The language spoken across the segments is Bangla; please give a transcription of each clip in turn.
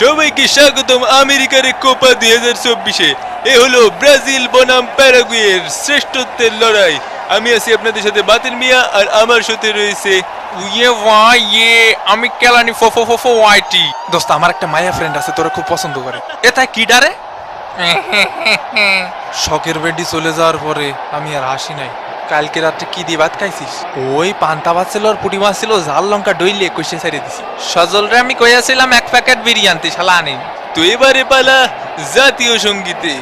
সবাইকে স্বাগতম আমেরিকার কোপা দুই হাজার চব্বিশে। এ হলো ব্রাজিল বনাম প্যারাগুয়ের শ্রেষ্ঠত্বের লড়াই। আমি আছি আপনাদের সাথে বাতিল মিয়া আর আমার সাথে রয়েছে ইয়ে ভাই ইয়ে আমি কেলানি ফো ফো ফো ফো ওয়াইটি দোস্ত আমার একটা মায়া ফ্রেন্ড আছে তোরা খুব পছন্দ করে। এটা কি ডারে শখের বেডি চলে যাওয়ার পরে আমি আর হাসি নাই। কালকে রাত্রে কি দিয়ে ভাত খাইছিস? ওই পান্তা ভাত ছিল আর পুটি মাছ ছিল, ঝাল লঙ্কা ডইলে কষে ছাড়িয়ে দিছি। সজল রে আমি কইয়াছিলাম, এক প্যাকেট বিরিয়ানি শালা আনি তুই এবারে পালা জাতীয় সঙ্গীতের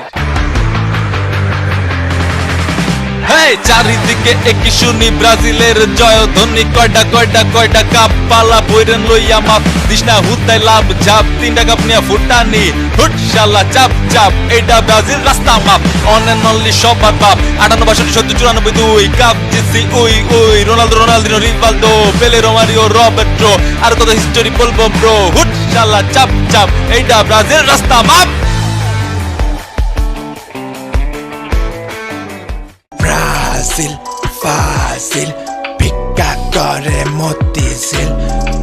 হ্যাঁ চারিদিকে একই শুনি, ব্রাজিলের জয় ধ্বনি কয়টা কয়টা কয়টা কাপ পালা বইরেন লইয়া মাপ দিশনা হুতাই লাভ, ঝাপ, তিনটা কাপ নিয়া ফুটানি, হুট চাপ চাপ এটা ব্রাজিল রাস্তা মাপ অন এন্ড অনলি সবার বাপ, আটান্ন বাষট্টি, সত্তর, চুরানব্বই, দুই, কাপ জিতছি we we, Ronaldo, Ronaldinho, Rivaldo, Pele, Romario Roberto আর কত হিস্টোরি বলব ব্রো হুট, শালা, চাপ চাপ এইটা ব্রাজিল রাস্তা মাপ। Fácil, pica করে মতিঝিল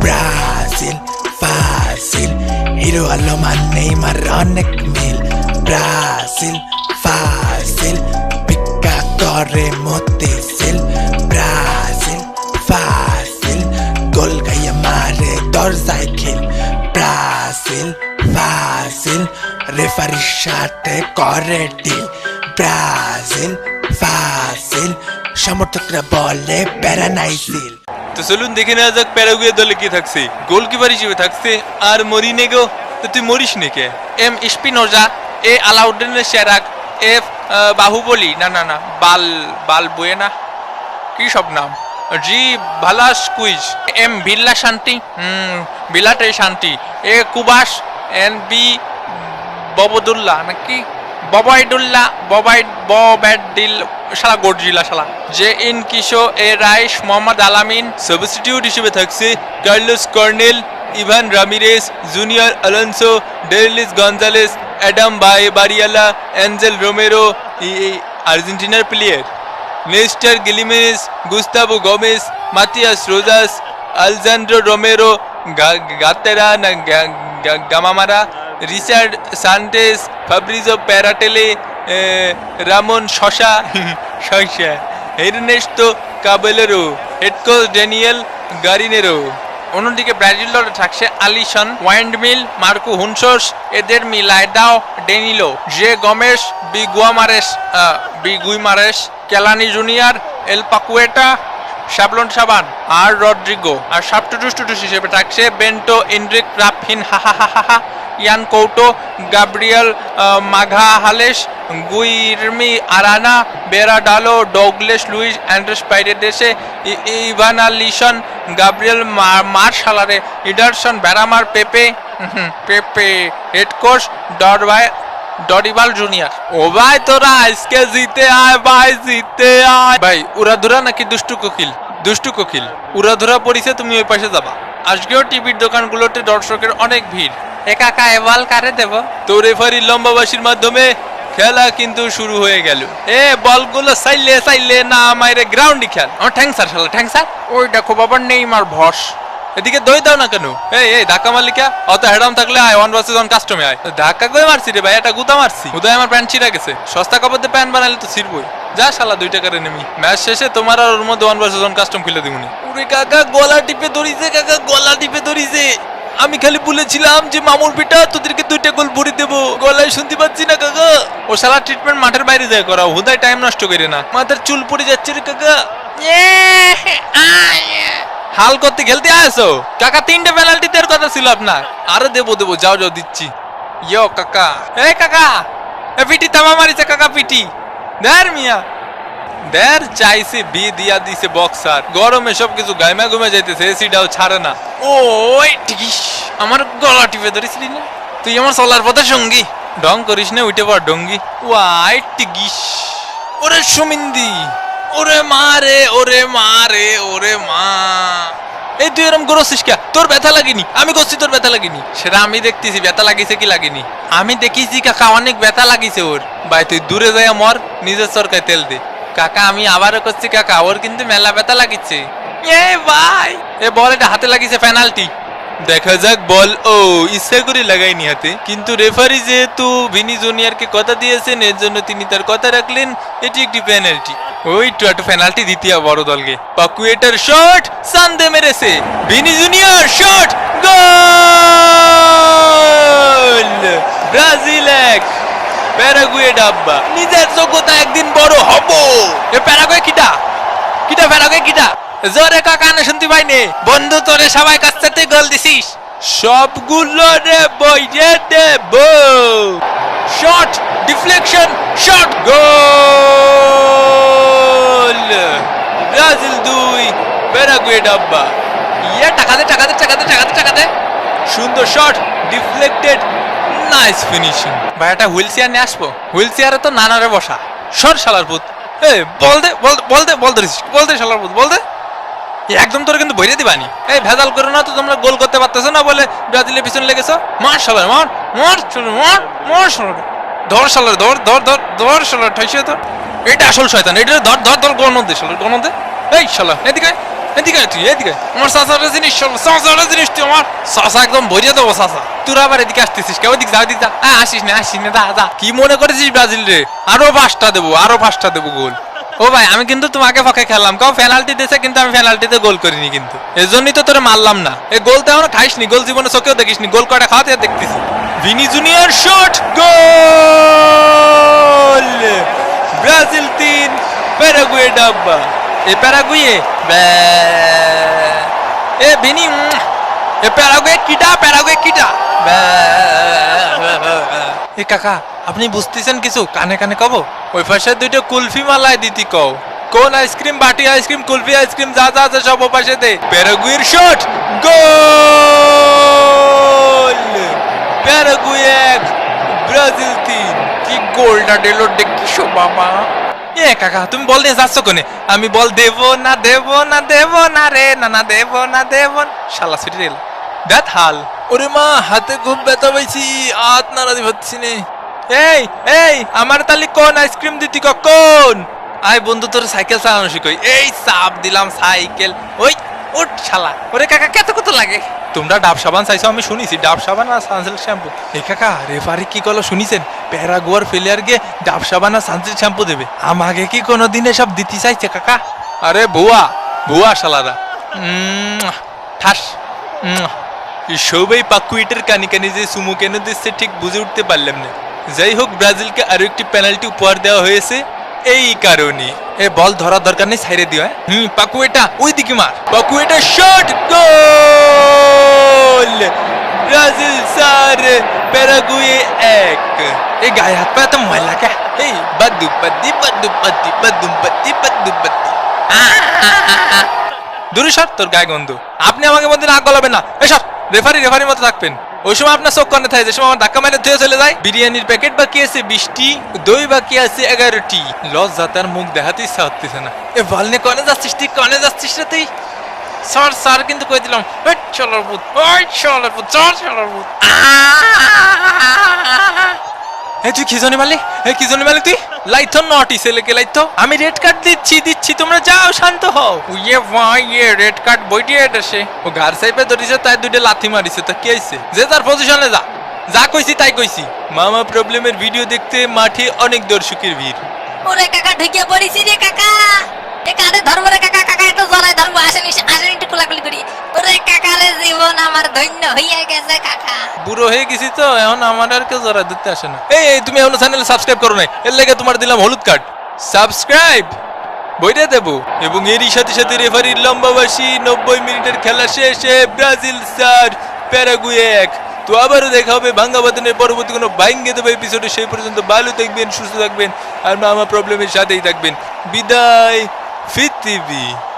ব্রাজিল ফাসিল হিরো আলো নেইমার অনেক মিল ব্রাজিল ফাসিল পিকা করে মতিঝিল ব্রাজিল ফাসিল গোল গাইয়া মারে দরজায় খিল ব্রাজিল ফাসিল রেফারির সাথে করে ডিল ব্রাজিল ফাসিল সমর্থকরা বলে প্যারানাইজিল তো চলুন দেখে নেওয়া যাক প্যারাগুয়ে দলে কি থাকছে। গোলকিপার হিসেবে থাকছে আর মরিনে গো। তো তুই মরিস নে কে? এম স্পিনোজা এ আলাউদ্দিনের সেরাক এফ বাহুবলি। না না না বাল বাল বয়ে না। কি সব নাম? জি ভালাস কুইজ এম বিল্লা শান্তি হুম বিলাটে শান্তি। এ কুবাস এন বি ববদুল্লাহ নাকি? ববাইডুল্লাহ ববাই বব্যাডিল শালা গর্জিলা শালা। জে ইন কিশো, এ রাইস মোহাম্মদ আলামিন, সাবস্টিটিউট হিসেবে থাকছে Carlos Coronel, Ivan Ramirez, Junior Alonso, Derlis Gonzalez Adam by বারিয়ালা, Angel Romero আর্জেন্টিনার player. Nestor গিলিমেস Gustavo Gomez, Matias Rojas Alejandro Romero গাতেরা, না গামামারা, রিচার্ড সান্টেস, ফাব্রিজো প্যারাটেলে রামন শশা শশা Ernesto Caballero head coach Daniel Garnero. অন্যদিকে ব্রাজিল দলে থাকছে আলিসন, ওয়াইন্ডমিল, মার্কো হুনসোস, এদের মিলায় দাও ডেনিলো জে গমেশ বি গুয়ামারেস বি গুইমারেস, কেলানি জুনিয়র, এল পাকুয়েটা, শাবলন সাবান, আর রড্রিগো। আর সাবটুটুস হিসেবে থাকছে বেন্টো ইন্ড্রিক রাফিন হাহা হাহা হা Yan Couto Gabriel Magalhaes Guilherme Arana Bera ডালো Douglas Luiz Andreas পাইরেদেসে ইভানা লিসন গাব্রিয়েল মার্শালারে ইডারসন ব্যারামার পেপে পেপে হেড কোচ ডরবাই ডরিবাল জুনিয়র। ও ভাই তোরা আজকে জিতে আয় ভাই জিতে আয়। ভাই উড়াধুরা নাকি দুষ্টু কোকিল? দুষ্টু কোকিল। উড়াধুরা পড়িছে তুমি ওই পাশে যাবা। আজকেও টিভির দোকানগুলোতে দর্শকের অনেক ভিড়। একা একা এবাল কারে দেব? তো রেফারি লম্বাবাসীর মাধ্যমে খেলা কিন্তু শুরু হয়ে গেল। এ বলগুলো সাইলে সাইলে না মাইরে গ্রাউন্ডই খেল। আমার ঠ্যাং স্যার শালা ঠ্যাং স্যার। ওই দেখো বাবার নেই মার ভস। এদিকে দই দাও না কেন? এই এই ধাক্কা মালিকা অত হেডাম থাকলে আয় ওয়ান ভার্সেস ওয়ান কাস্টমে আয়। ধাক্কা করে মারছি রে ভাই? এটা গুতা মারছি। উদয় আমার প্যান্ট ছিঁড়া গেছে। সস্তা কাপড় দিয়ে প্যান্ট বানালে তো ছিড়বই। যা শালা দুই টাকারে নেমি। ম্যাচ শেষে তোমার আর ওর মধ্যে ওয়ান ভার্সেস ওয়ান কাস্টম খুলে দিবনি ওরে কাকা গলা টিপে ধরিছে কাকা গলা টিপে ধরিছে। আমি খালি বলেছিলাম যে মামুর বেটা তোদেরকে দুইটা গোল ভরে দেবো। গলায় শুনতে পাচ্ছি না কাকা। ও শালা ট্রিটমেন্ট মাঠের বাইরে যায় করা হুদায় টাইম নষ্ট করে না। মাথার চুল পড়ে যাচ্ছে রে কাকা। হাল করতে খেলতে আসো। কাকা তিনটে পেনাল্টি দেওয়ার কথা ছিল আপনার। আরে দেবো দেবো যাও যাও দিচ্ছি। ইয়ো কাকা। এ কাকা। এ পিটি তামা মারিছে কাকা পিটি। দেয়ার মিয়া। দেয়ার চাইছে বি দিয়া দিছে বক্সার গরমে সব কিছু গাইমা গুমে যাইতেছে এসিটাও ছাড়ে না। ওই টিকিস আমার গলা টিপে ধরেছিলি না। তুই আমার চলার পথে সঙ্গী। ঢং করিস না উঠে পর ডঙ্গি ওয়াই টিগিস ওরে সুমিন্দি ওরে মা রে ওরে মা রে ওরে মা। এই তুই এরম করছিস কে? তোর ব্যথা লাগেনি? আমি করছি তোর ব্যথা লাগেনি। সেটা আমি দেখতেছি ব্যথা লাগিছে কি লাগেনি? আমি দেখিছি কাকা অনেক ব্যথা লাগিছে ওর। ভাই তুই দূরে যাই মর নিজের সরকায় তেল দে। কাকা আমি আবারও করছি কাকা ওর কিন্তু মেলা ব্যথা লাগিছে। এ ভাই! এ বল এটা হাতে লাগিছে পেনাল্টি। দেখা যাক বল ও ইচ্ছা করে লাগাইনি হাতে। কিন্তু রেফারি যেহেতু ভিনি জুনিয়রকে কথা দিয়েছেন এর জন্য তিনি তার কথা রাখলেন এটি একটি পেনাল্টি। ওই তো একটা পেনাল্টি দ্বিতীয় বড় দলকে। পাকুয়েটার শট সান্দে মেরেছে। Vini Junior shot goal Brazil এক প্যারাগুয়ে ডাব্বা নিজের যোগ্যতা একদিন বড় হব। এ প্যারাগুয়ে কিটা? কিটা প্যারাগুয়ে কিটা? জোরে কাকা না শুনতে পাইনি বন্ধু, তোরে সবাই কাছ থেকে গোল দিছিস। সবগুলো রে বইরে দেব। Shot, deflection, shot, goal. Brazil দুই, প্যারাগুয়ে ডাব্বা। ইয়ে টাকা দে টাকা দে টাকা দে টাকা দে টাকা দে। সুন্দর shot, deflected. Nice finishing wheel chair নিয়ে আসব। হুইল চেয়ারে তো নানারে বসা। সর শালার পুত এ বল দে বল বল দে বল ধরিস বল দে শালার পুত বল দে। একদম তোর কিন্তু বইরে দিবানি। এই ভেজাল করো না তো তোমরা গোল করতে পারতেছো না বলে ব্রাজিলের পিছনে লেগেছো? মার মার মার মার মার ধর শালার ধর ধর ধর ধর শালার ঠাইছে তো। এটা আসল শয়তান এটা ধর ধর ধর গণ দে শালার গণ দে। এই শালা এদিকে এদিকে তুই এদিকে আমার সাসার জিনিস শালা সাসার জিনিস তুই আমার। সাসা একদম বইরে দেবো সাসা তোরা আবার এদিকে আসতেছিস কেউ যা আসিস না আসিস না, যা যা। কি মনে করেছিস ব্রাজিল রে? আরও পাঁচটা দেবো, আরও পাঁচটা দেবো গোল। ও ভাই, আমি কিন্তু তোমাকে খেললাম। পেনাল্টি দিয়েছে কিন্তু আমি পেনাল্টিতে গোল করিনি কিন্তু। তো তোরে মারলাম না। এই গোল তো খাইসনি, গোল জীবনে চোখেও দেখিসনি। গোল কয়টা খাওয়াতে দেখতেছি। Vini Junior shot, goal! Brazil তিন, প্যারাগুয়ে ডাব্বা। এ প্যারাগুয়ে? এ ভিনি এ প্যারাগুয়ে কিটা? প্যারাগুয়ে কিটা এ কাকা, আপনি বুঝতেছেন কিছু? কানে কানে কব? ওই পাশে দুইটা কুলফি মালাই দিতি কও। কোন আইসক্রিম, বাটি আইসক্রিম, কুলফি আইসক্রিম, যা যা আছে সব পাশে দে। প্যারাগুয়ের শট, গোল! প্যারাগুয়ে এক, ব্রাজিল তিন। কি গোলটা দিল দেখিসো বাবা এ কাকা, তুমি বল নিয়ে যাচ্ছ কোনে? আমি বল দেব না দেব না দেব না রে, না না, দেব না, দেব শালা, ছুটি রেল হাল। ওরে মা হাতে খুব ব্যথা পাইছি হাত নাড়াতে পারছি নে। এই এই আমার তালি কোন আইসক্রিম দিতি কখন? আয় বন্ধু তোর সাইকেল চালানো শিখই। এই চাপ দিলাম সাইকেল। ওই উঠ শালা। ওরে কাকা কত কত লাগে? তোমরা ডাব সাবান চাইছো আমি শুনিছি। ডাব সাবান আর সানসিল্ক শ্যাম্পু। এই কাকা রেফারি কি করল শুনিছেন? প্যারাগুয়ার ফেলিয়ারকে ডাব সাবান আর সানসিল্ক শ্যাম্পু দেবে। আমাকে কি কোনোদিন এসব দিতে চাইছে কাকা? আরে ভুয়া ভুয়া শালারা। ঠাস। সবাই পাকুইটের কানি কানি যে সুমু কেন দিচ্ছে ঠিক বুঝে উঠতে পারলাম না। যাই হোক, ব্রাজিলকে আরও একটি পেনাল্টি উপহার দেওয়া হয়েছে এই কারণে। এ বল ধরার দরকার নেই ছাইরে দিও হ্যাঁ? হুম পাকু এটা ওই দিকে মার পাকুইটা শট গোল! ব্রাজিল চার প্যারাগুয়ে এক। এই গায়ে হাত পা এত ময়লা কে এই বাদু বাদি বাদু বাদি বাদু বাদি বাদু বাদি দূরে সর, তোর গায়ে গন্ধ। আপনি আমাকে মধ্যে নাক গলাবেন না। এ সর। রেফারি রেফারির মতো থাকবেন। ওই সময় আপনার চোখ কানে থাকে, যে সময় আমার ধাক্কা মেরে ধুয়ে চলে যায়। বিরিয়ানির প্যাকেট বাকি আছে বিশটি, দই বাকি আছে এগারোটি। লজ্জা, তার মুখ দেখাতেই ইচ্ছা না। এ বল নিয়ে কনে যাচ্ছিস তুই, কনে যাচ্ছিস রে তুই? সর স্যার কিন্তু কই দিলাম চলার ভূত, ওই চলার ভূত চল চলার ভূত। এই তুই কি জনি মারলি? এই কি জনি মারলি তুই? লাইথ নটি ছেলেকে লাইথ। আমি রেড কার্ড দিচ্ছি দিচ্ছি তোমরা যাও শান্ত হও। ইয়ে ভাই ইয়ে রেড কার্ড বইটি এসে ও ঘর সাইপে ধরিছে তাই দুইটা লাথি মারিছে তা কি হইছে? যে তার পজিশনে যা। যা কইছি তাই কইছি। মামা প্রবলেমের ভিডিও দেখতে মাঠে অনেক দর্শকের ভিড়। ওরে কাকা ঢেকে পড়িছি রে কাকা। কাঁধে ধরবো রে কাকা? কাকা একটু জড়াই ধরবো আসেন আসেন একটু কোলাকুলি করি। ওরে কাকা রে জীবন আমার ধন্য হইয়া গেছে কাকা। বুড়ো হয়ে গেছি তো, এখন আমার আর কেউ জরা দিতে আসে না। এই তুমি এখনও চ্যানেল সাবস্ক্রাইব করো নাই। এর লেগে তোমার দিলাম হলুদ কার্ড সাবস্ক্রাইব বইটা দেব। এবং এরই সাথে সাথে রেফারির লম্বাবাসী নব্বই মিনিটের খেলা শেষে ব্রাজিল চার প্যারাগুয়ে এক। তো আবারও দেখা হবে ভাঙ্গা বাদনের পরবর্তী কোনো বাইঙ্গে দেবো এপিসোডে সেই পর্যন্ত ভালো থাকবেন, সুস্থ থাকবেন, আর মামা প্রবলেমের সাথেই থাকবেন। বিদায়! Fit TV.